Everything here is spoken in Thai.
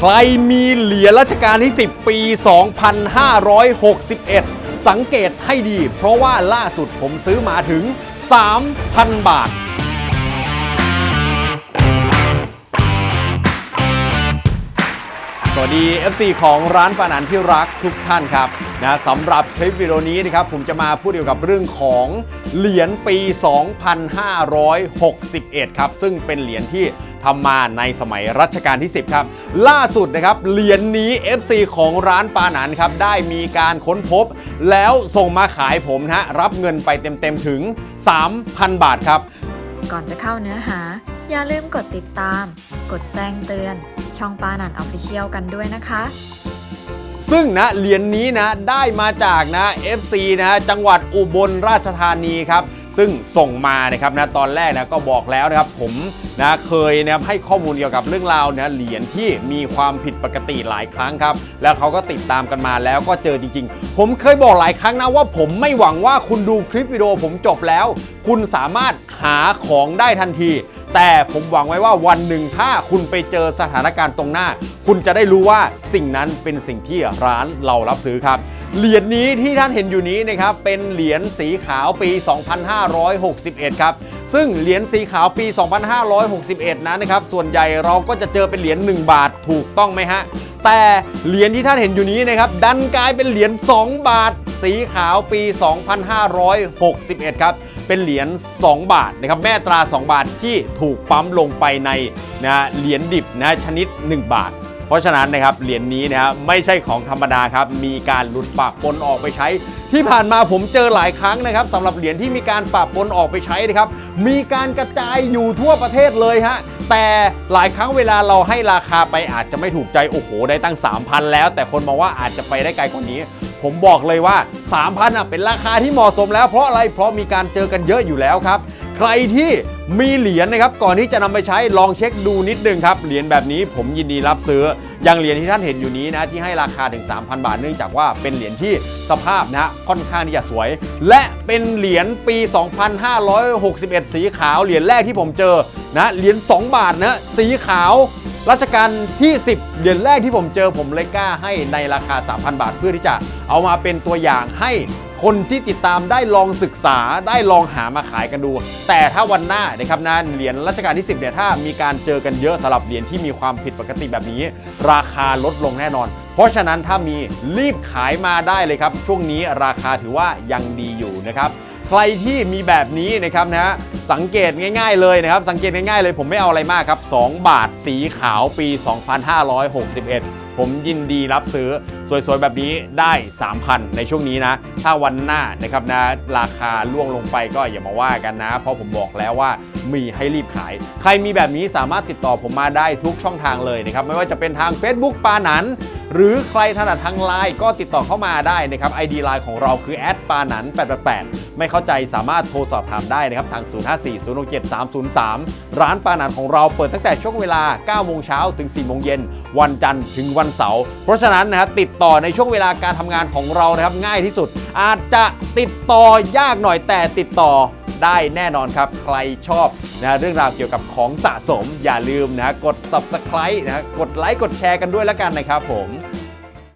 ใครมีเหรียญรัชกาลที่ 10 ปี 2561 สังเกตให้ดี เพราะว่าล่าสุดผมซื้อมาถึง 3,000 บาทสวัสดี FC ของร้านปานันที่รักทุกท่านครับนะสำหรับคลิปวิดีโอนี้นะครับผมจะมาพูดเกี่ยวกับเรื่องของเหรียญปี 2561 ครับ ซึ่งเป็นเหรียญที่ ทำมาในสมัยรัชกาลที่ 10 ครับ ล่าสุดนะครับเหรียญนี้ FC ของร้านปานันครับได้มีการค้นพบ แล้วส่งมาขายผมนะฮะรับเงินไปเต็มๆถึง 3,000 บาทครับ ก่อนจะเข้าเนื้อหา อย่าลืมกดติดตาม กดแจ้งเตือน ช่องปานันออฟฟิเชียลกันด้วยนะคะซึ่งนะเหรียญนนี้นะได้มาจากนะ FC นะจังหวัดอุบลราชธานีครับ ซึ่งส่งมานะครับนะตอนแรกนะก็บอกแล้วนะครับผมนะเคยนะครับให้ข้อมูลเกี่ยวกับเรื่องราวนะเหรียญที่มีความผิดปกติหลายครั้งครับ แล้วเขาก็ติดตามกันมาแล้วก็เจอจริง ๆ ผมเคยบอกหลายครั้งนะว่าผมไม่หวังว่าคุณดูคลิปวิดีโอผมจบแล้ว คุณสามารถหาของได้ทันที แต่ผมหวังไว้ว่าวันหนึ่งถ้าคุณไปเจอสถานการณ์ตรงหน้า คุณจะได้รู้ว่าสิ่งนั้นเป็นสิ่งที่ร้านเรารับซื้อครับ เหรียญนี้ที่ท่านเห็นอยู่นี้นะครับเป็นเหรียญสีขาวปี 2561 ครับ ซึ่งเหรียญสีขาวปี 2561 นั้นนะครับส่วนใหญ่เราก็จะเจอเป็นเหรียญ1บาทถูกต้องไหมฮะ แต่เหรียญที่ท่านเห็นอยู่นี้นะครับดันกลายเป็นเหรียญ2บาท สีขาวปี 2561 ครับเป็นเหรียญ2บาทนะครับแม่ตรา 2 บาทที่ถูกปั๊มลงไปในนะเหรียญดิบนะชนิด 1 บาท เพราะฉะนั้นนะครับเหรียญนี้นะครับไม่ใช่ของธรรมดาครับมีการหลุดปะปนออกไปใช้ ที่ผ่านมาผมเจอหลายครั้งนะครับสำหรับเหรียญที่มีการปะปนออกไปใช้นะครับมีการกระจายอยู่ทั่วประเทศเลยฮะแต่หลายครั้งเวลาเราให้ราคาไปอาจจะไม่ถูกใจโอ้โหได้ตั้ง 3,000 แล้ว แต่คนมองว่าอาจจะไปได้ไกลกว่านี้ ผมบอกเลยว่า 3,000อะเป็นราคาที่เหมาะสมแล้วเพราะอะไรเพราะมีการเจอกันเยอะอยู่แล้วครับ ใครที่มีเหรียญนะครับก่อนที่จะนำไปใช้ลองเช็คดูนิดนึงครับเหรียญแบบนี้ผมยินดีรับซื้ออย่างเหรียญที่ท่านเห็นอยู่นี้นะที่ให้ราคาถึง 3,000 บาทเนื่องจากว่าเป็นเหรียญที่สภาพนะฮะค่อนข้างที่จะสวย และเป็นเหรียญปี 2561 สีขาวเหรียญแรกที่ผมเจอนะเหรียญ2บาทนะสีขาวรัชกาลที่ 10 เหรียญแรกที่ผมเจอผมเลยกล้าให้ในราคา 3,000 บาทเพื่อที่จะเอามาเป็นตัวอย่างให้ คนที่ติดตามได้ลองศึกษาได้ลองหามาขายกันดู แต่ถ้าวันหน้านะครับนะเหรียญรัชกาลที่ 10เนี่ยถ้ามีการเจอกันเยอะสำหรับเหรียญที่มีความผิดปกติแบบนี้ ราคาลดลงแน่นอน เพราะฉะนั้นถ้ามีรีบขายมาได้เลยครับ ช่วงนี้ราคาถือว่ายังดีอยู่นะครับใครที่มีแบบนี้นะครับนะฮะสังเกตง่าย ๆ เลยนะครับ สังเกตง่ายๆเลยผมไม่เอาอะไรมากครับ 2 บาทสีขาวปี 2561 ผมยินดีรับซื้อสวยๆ แบบนี้ได้ 3,000 ในช่วงนี้นะ ถ้าวันหน้านะครับนะราคาล่วงลงไปก็อย่ามาว่ากันนะ เพราะผมบอกแล้วว่ามีให้รีบขาย ใครมีแบบนี้สามารถติดต่อผมมาได้ทุกช่องทางเลยนะครับ ไม่ว่าจะเป็นทาง Facebook ปานันหรือใครถนัดทางไลน์ก็ติดต่อเข้ามาได้นะครับ ID ไลน์ของเราคือแอดปานัน888 ไม่เข้าใจสามารถโทรสอบถามได้นะครับทาง 054 067 303 ร้านปานันของเราเปิดตั้งแต่ช่วงเวลา 9 โมงเช้าถึง 4 โมงเย็น วันจันทร์ถึงวันเสาร์ เพราะฉะนั้นนะครับติดต่อในช่วงเวลาการทำงานของเรานะครับง่ายที่สุด อาจจะติดต่อยากหน่อยแต่ติดต่อได้แน่นอนครับ ใครชอบนะเรื่องราวเกี่ยวกับของสะสมอย่าลืมนะกด subscribe นะกดไลค์กดแชร์กันด้วยแล้วกันนะครับผม